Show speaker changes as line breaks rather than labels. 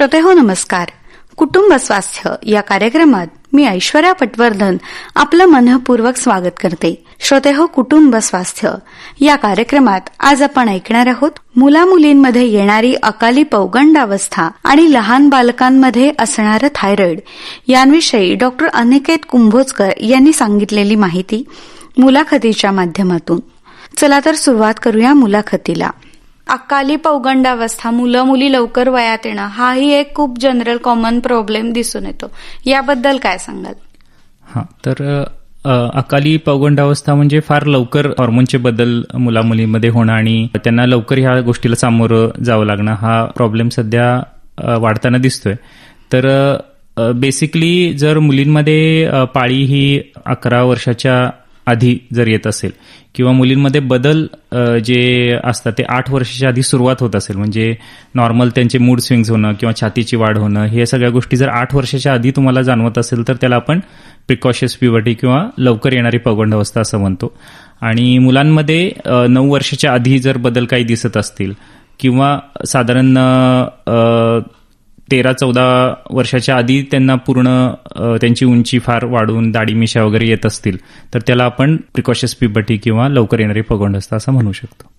श्रोतेहो नमस्कार. कुटुंब स्वास्थ्य या कार्यक्रमात मी ऐश्वर्या पटवर्धन आपलं मनपूर्वक स्वागत करते. श्रोतेहो कुटुंब स्वास्थ्य. या कार्यक्रमात आज आपण ऐकणार आहोत मुला मुलींमध्ये येणारी अकाली पौगंडावस्था आणि लहान बालकांमध्ये असणारं थायरॉइड. यांविषयी डॉक्टर अनिकेत कुंभोजकर यांनी सांगितलेली माहिती मुलाखतीच्या माध्यमातून. चला तर सुरुवात करूया मुलाखतीला. अकाली पौगंडावस्था मुलं मुली लवकर वयात येणं हाही एक खूप जनरल कॉमन प्रॉब्लेम दिसून येतो. याबद्दल काय सांगाल?
हा तर अकाली पौगंडावस्था म्हणजे फार लवकर हॉर्मोनचे बदल मुलामुलीमध्ये होणं आणि त्यांना लवकर ह्या गोष्टीला सामोरं जावं लागणं हा प्रॉब्लेम सध्या वाढताना दिसतोय. तर बेसिकली जर मुलींमध्ये पाळी ही अकरा वर्षाच्या आधी जर येत असेल. किंवा मुलींमध्ये बदल जे असतात ते आठ वर्षाच्या आधी सुरुवात होत असेल. म्हणजे नॉर्मल त्यांचे मूड स्विंग्स होणं किंवा छातीची वाढ होणं हे सगळ्या गोष्टी जर आठ वर्षाच्या आधी तुम्हाला जाणवत असेल तर त्याला आपण प्रिकॉशियस प्युबर्टी किंवा लवकर येणारी पौगंडावस्था असं म्हणतो. आणि मुलांमध्ये नऊ वर्षाच्या आधी जर बदल काही दिसत असतील किंवा साधारण तेरा चौदा वर्षाच्या आधी त्यांना पूर्ण त्यांची उंची फार वाढून दाढी मिशा वगैरे येत असतील तर त्याला आपण प्रिकॉशियस पिबटी किंवा लवकर येणारी पौगंडावस्था असं म्हणू शकतो.